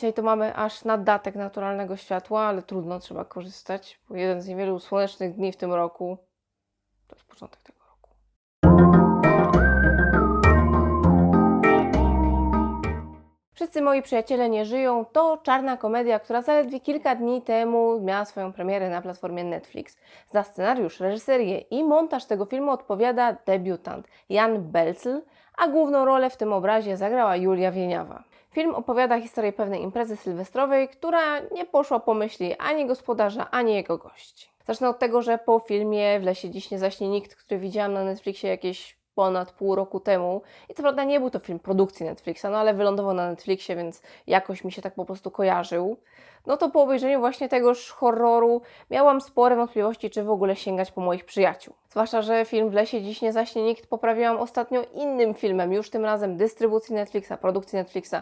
Dzisiaj to mamy aż naddatek naturalnego światła, ale trudno, trzeba korzystać, bo jeden z niewielu słonecznych dni w tym roku to jest początek tego roku. Wszyscy moi przyjaciele nie żyją to czarna komedia, która zaledwie kilka dni temu miała swoją premierę na platformie Netflix. Za scenariusz, reżyserię i montaż tego filmu odpowiada debiutant Jan Belcl, a główną rolę w tym obrazie zagrała Julia Wieniawa. Film opowiada historię pewnej imprezy sylwestrowej, która nie poszła po myśli ani gospodarza, ani jego gości. Zacznę od tego, że po filmie W lesie dziś nie zaśnie nikt, który widziałam na Netflixie jakieś ponad pół roku temu. I co prawda nie był to film produkcji Netflixa, no ale wylądował na Netflixie, więc jakoś mi się tak po prostu kojarzył. No to po obejrzeniu właśnie tegoż horroru miałam spore wątpliwości, czy w ogóle sięgać po moich przyjaciół. Zwłaszcza, że film W lesie dziś nie zaśnie nikt poprawiłam ostatnio innym filmem, już tym razem dystrybucji Netflixa, produkcji Netflixa,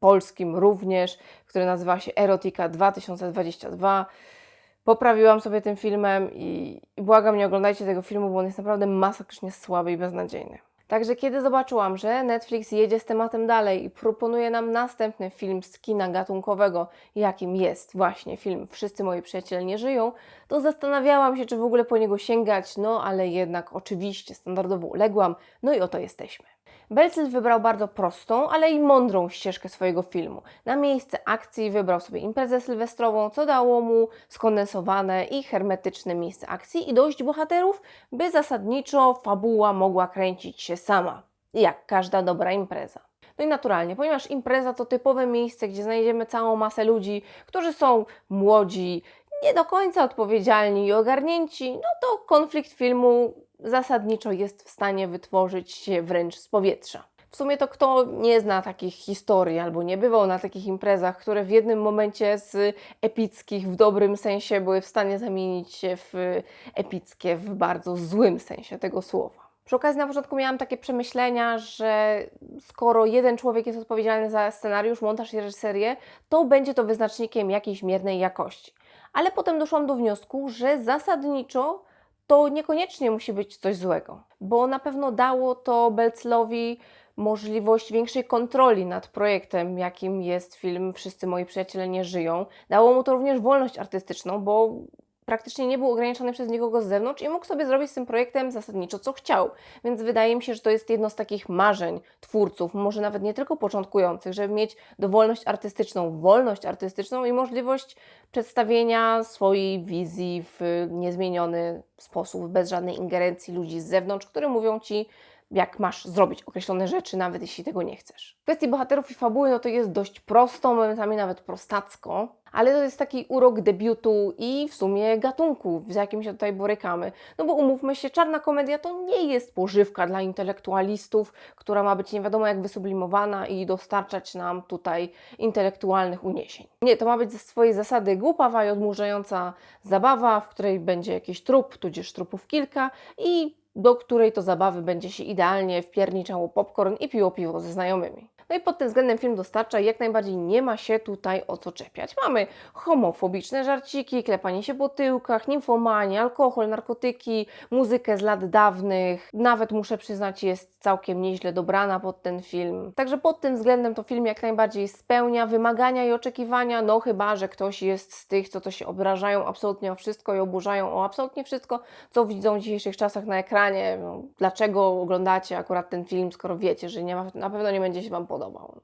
polskim również, który nazywa się Erotika 2022. Poprawiłam sobie tym filmem i, błagam, nie oglądajcie tego filmu, bo on jest naprawdę masakrycznie słaby i beznadziejny. Także kiedy zobaczyłam, że Netflix jedzie z tematem dalej i proponuje nam następny film z kina gatunkowego, jakim jest właśnie film Wszyscy moi przyjaciele nie żyją, to zastanawiałam się, czy w ogóle po niego sięgać, no ale jednak oczywiście standardowo uległam, no i oto jesteśmy. Belcel wybrał bardzo prostą, ale i mądrą ścieżkę swojego filmu. Na miejsce akcji wybrał sobie imprezę sylwestrową, co dało mu skondensowane i hermetyczne miejsce akcji i dość bohaterów, by zasadniczo fabuła mogła kręcić się sama, jak każda dobra impreza. No i naturalnie, ponieważ impreza to typowe miejsce, gdzie znajdziemy całą masę ludzi, którzy są młodzi, nie do końca odpowiedzialni i ogarnięci, no to konflikt filmu zasadniczo jest w stanie wytworzyć się wręcz z powietrza. W sumie to kto nie zna takich historii albo nie bywał na takich imprezach, które w jednym momencie z epickich w dobrym sensie były w stanie zamienić się w epickie w bardzo złym sensie tego słowa. Przy okazji na początku miałam takie przemyślenia, że skoro jeden człowiek jest odpowiedzialny za scenariusz, montaż i reżyserię, to będzie to wyznacznikiem jakiejś miernej jakości. Ale potem doszłam do wniosku, że zasadniczo to niekoniecznie musi być coś złego, bo na pewno dało to Belclowi możliwość większej kontroli nad projektem, jakim jest film Wszyscy moi przyjaciele nie żyją. Dało mu to również wolność artystyczną, bo praktycznie nie był ograniczony przez nikogo z zewnątrz i mógł sobie zrobić z tym projektem zasadniczo co chciał. Więc wydaje mi się, że to jest jedno z takich marzeń twórców, może nawet nie tylko początkujących, żeby mieć dowolność artystyczną, wolność artystyczną i możliwość przedstawienia swojej wizji w niezmieniony sposób, bez żadnej ingerencji ludzi z zewnątrz, które mówią ci, jak masz zrobić określone rzeczy, nawet jeśli tego nie chcesz. W kwestii bohaterów i fabuły, no to jest dość prosto, momentami nawet prostacko, ale to jest taki urok debiutu i w sumie gatunku, z jakim się tutaj borykamy. No bo umówmy się, czarna komedia to nie jest pożywka dla intelektualistów, która ma być nie wiadomo jak wysublimowana i dostarczać nam tutaj intelektualnych uniesień. Nie, to ma być ze swojej zasady głupawa i odmurzająca zabawa, w której będzie jakiś trup, tudzież trupów kilka i do której to zabawy będzie się idealnie wpierniczało popcorn i piło piwo ze znajomymi. No i pod tym względem film dostarcza jak najbardziej nie ma się tutaj o co czepiać. Mamy homofobiczne żarciki, klepanie się po tyłkach, nimfomanie, alkohol, narkotyki, muzykę z lat dawnych. Nawet muszę przyznać, jest całkiem nieźle dobrana pod ten film. Także pod tym względem to film jak najbardziej spełnia wymagania i oczekiwania, no chyba, że ktoś jest z tych, co to się obrażają absolutnie o wszystko i oburzają o absolutnie wszystko, co widzą w dzisiejszych czasach na ekranie. No, dlaczego oglądacie akurat ten film, skoro wiecie, że nie ma, na pewno nie będzie się Wam podobał.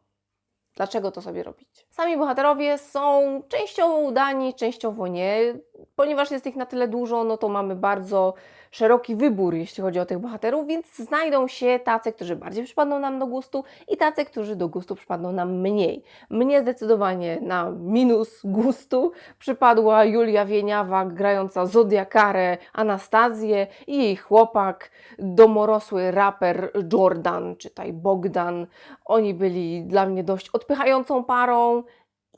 Dlaczego to sobie robicie? Sami bohaterowie są częściowo udani, częściowo nie. Ponieważ jest ich na tyle dużo, no to mamy bardzo szeroki wybór, jeśli chodzi o tych bohaterów, więc znajdą się tacy, którzy bardziej przypadną nam do gustu i tacy, którzy do gustu przypadną nam mniej. Mnie zdecydowanie na minus gustu przypadła Julia Wieniawa, grająca Zodiakarę Anastazję i jej chłopak, domorosły raper Jordan, czytaj Bogdan. Oni byli dla mnie dość odpychającą parą,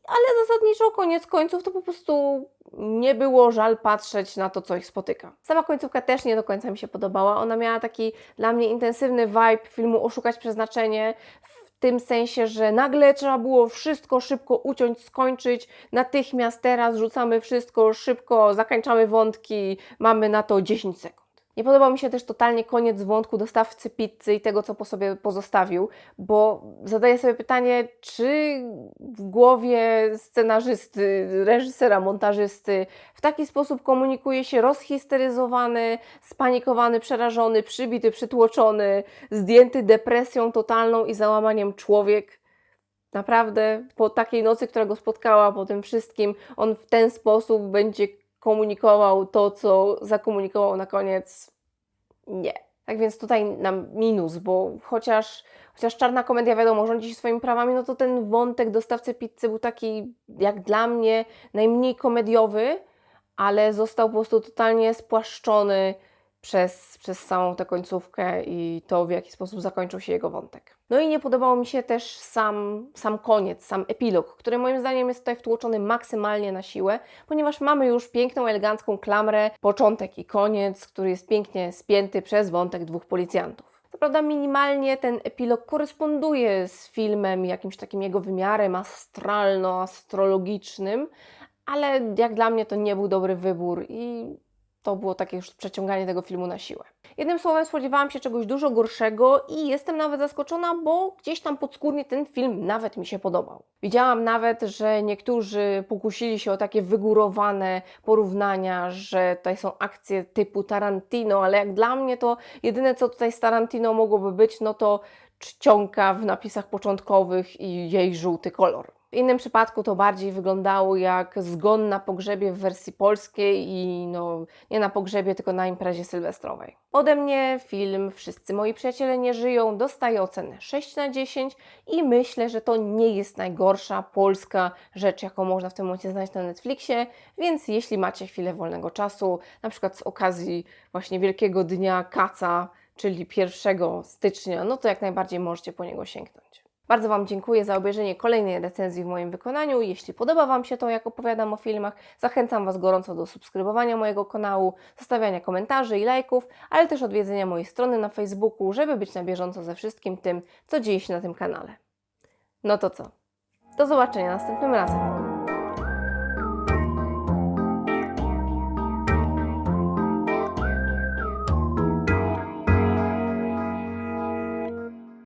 ale zasadniczo koniec końców to po prostu nie było żal patrzeć na to, co ich spotyka. Sama końcówka też nie do końca mi się podobała. Ona miała taki dla mnie intensywny vibe filmu Oszukać Przeznaczenie, w tym sensie, że nagle trzeba było wszystko szybko uciąć, skończyć, natychmiast teraz rzucamy wszystko szybko, zakończamy wątki, mamy na to 10 sekund. Nie podobał mi się też totalnie koniec wątku dostawcy pizzy i tego, co po sobie pozostawił, bo zadaję sobie pytanie, czy w głowie scenarzysty, reżysera, montażysty w taki sposób komunikuje się rozhisteryzowany, spanikowany, przerażony, przybity, przytłoczony, zdjęty depresją totalną i załamaniem człowiek. Naprawdę, po takiej nocy, która go spotkała, po tym wszystkim, on w ten sposób będzie komunikował to, co zakomunikował na koniec. Nie. Tak więc tutaj na minus, bo chociaż, chociaż czarna komedia, wiadomo, rządzi się swoimi prawami, no to ten wątek dostawcy pizzy był taki, jak dla mnie, najmniej komediowy, ale został po prostu totalnie spłaszczony przez, przez całą tę końcówkę i to, w jaki sposób zakończył się jego wątek. No i nie podobał mi się też sam, sam koniec, sam epilog, który moim zdaniem jest tutaj wtłoczony maksymalnie na siłę, ponieważ mamy już piękną, elegancką klamrę, początek i koniec, który jest pięknie spięty przez wątek dwóch policjantów. Co prawda minimalnie ten epilog koresponduje z filmem, jakimś takim jego wymiarem astralno-astrologicznym, ale jak dla mnie to nie był dobry wybór i to było takie już przeciąganie tego filmu na siłę. Jednym słowem spodziewałam się czegoś dużo gorszego i jestem nawet zaskoczona, bo gdzieś tam podskórnie ten film nawet mi się podobał. Widziałam nawet, że niektórzy pokusili się o takie wygórowane porównania, że tutaj są akcje typu Tarantino, ale jak dla mnie to jedyne co tutaj z Tarantino mogłoby być, no to czcionka w napisach początkowych i jej żółty kolor. W innym przypadku to bardziej wyglądało jak zgon na pogrzebie w wersji polskiej i no nie na pogrzebie, tylko na imprezie sylwestrowej. Ode mnie film Wszyscy moi przyjaciele nie żyją dostaje ocenę 6 na 10 i myślę, że to nie jest najgorsza polska rzecz, jaką można w tym momencie znaleźć na Netflixie, więc jeśli macie chwilę wolnego czasu, na przykład z okazji właśnie Wielkiego Dnia Kaca, czyli 1 stycznia, no to jak najbardziej możecie po niego sięgnąć. Bardzo Wam dziękuję za obejrzenie kolejnej recenzji w moim wykonaniu. Jeśli podoba Wam się to, jak opowiadam o filmach, zachęcam Was gorąco do subskrybowania mojego kanału, zostawiania komentarzy i lajków, ale też odwiedzenia mojej strony na Facebooku, żeby być na bieżąco ze wszystkim tym, co dzieje się na tym kanale. No to co? Do zobaczenia następnym razem.